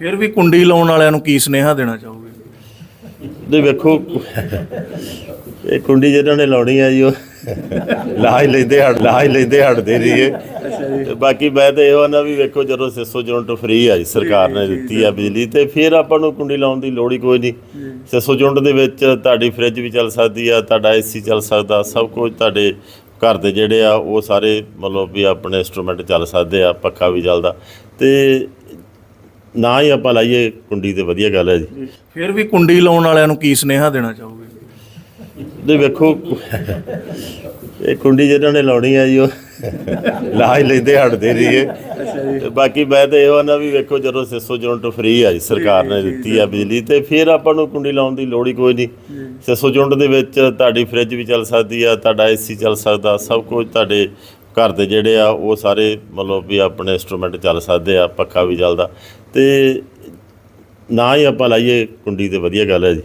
ਫਿਰ ਵੀ ਕੁੰਡੀ ਲਾਉਣ ਵਾਲਿਆਂ ਨੂੰ ਕੀ ਸੁਨੇਹਾ ਦੇਣਾ ਚਾਹੋਗੇ? ਦੇ ਵੇਖੋ ਇਹ ਕੁੰਡੀ ਜਿਹਨਾਂ ਨੇ ਲਾਉਣੀ ਆ ਜੀ ਉਹ ਲਾਜ ਲੈਂਦੇ ਹਟ ਲਾਜ ਲੈਂਦੇ ਹਟਦੇ ਨਹੀਂਗੇ ਤੇ ਬਾਕੀ ਮੈਂ ਤਾਂ ਇਹੋ ਨਾ ਵੀ ਵੇਖੋ ਜਦੋਂ 600 ਯੂਨਿਟ ਫ੍ਰੀ ਆ ਜੀ ਸਰਕਾਰ ਨੇ ਦਿੱਤੀ ਆ ਬਿਜਲੀ ਤੇ ਫਿਰ ਆਪਾਂ ਨੂੰ ਕੁੰਡੀ ਲਾਉਣ ਦੀ ਲੋੜ ਹੀ ਕੋਈ ਨਹੀਂ। 600 ਯੂਨਿਟ ਦੇ ਵਿੱਚ ਤੁਹਾਡੀ ਫ੍ਰਿਜ ਵੀ ਚੱਲ ਸਕਦੀ ਆ ਤੁਹਾਡਾ ਏਸੀ ਚੱਲ ਸਕਦਾ ਸਭ ਕੁਝ ਤੁਹਾਡੇ ਘਰ ਦੇ ਜਿਹੜੇ ਆ ਉਹ ਸਾਰੇ ਮਤਲਬ ਵੀ ਆਪਣੇ ਇਨਸਟਰੂਮੈਂਟ ਚੱਲ ਸਕਦੇ ਆ ਪੱਖਾ ਵੀ ਚੱਲਦਾ। ਤੇ ਨਾ ਹੀ ਆਪਾਂ ਲਾਈਏ ਕੁੰਡੀ ਤੇ ਵਧੀਆ ਗੱਲ ਹੈ ਜੀ। ਫਿਰ ਵੀ ਕੁੰਡੀ ਲਾਉਣ ਵਾਲਿਆਂ ਨੂੰ ਕੀ ਸੁਨੇਹਾ ਦੇਣਾ ਚਾਹੋਗੇ? ਦੇ ਵੇਖੋ ਇਹ ਕੁੰਡੀ ਜਿਹਨਾਂ ਨੇ ਲਾਉਣੀ ਆ ਜੀ ਉਹ ਲਾਜ ਲੈਂਦੇ ਹਟਦੇ ਤੇ ਬਾਕੀ ਮੈਂ ਤਾਂ ਇਹੋ ਨਾ ਵੀ ਵੇਖੋ ਜਦੋਂ 600 ਯੂਨਿਟ ਫ੍ਰੀ ਆ ਜੀ ਸਰਕਾਰ ਨੇ ਦਿੱਤੀ ਆ ਬਿਜਲੀ ਤੇ ਫਿਰ ਆਪਾਂ ਨੂੰ ਕੁੰਡੀ ਲਾਉਣ ਦੀ ਲੋੜ ਹੀ ਕੋਈ ਨਹੀਂ। 600 ਯੂਨਿਟ ਦੇ ਵਿੱਚ ਤੁਹਾਡੀ ਫ੍ਰਿਜ ਵੀ ਚੱਲ ਸਕਦੀ ਆ ਤੁਹਾਡਾ ਏਸੀ ਚੱਲ ਸਕਦਾ ਸਭ ਕੁਝ ਤੁਹਾਡੇ ਘਰ ਦੇ ਜਿਹੜੇ ਆ, ਉਹ ਸਾਰੇ ਮਤਲਬ ਵੀ ਆਪਣੇ ਇਨਸਟਰੂਮੈਂਟ ਚੱਲ ਸਕਦੇ ਆ, ਪੱਖਾ ਵੀ ਚੱਲਦਾ। ਤੇ ਨਾ ਹੀ ਆਪਾਂ ਲਾਈਏ ਕੁੰਡੀ ਤੇ, ਵਧੀਆ ਗੱਲ ਹੈ ਜੀ।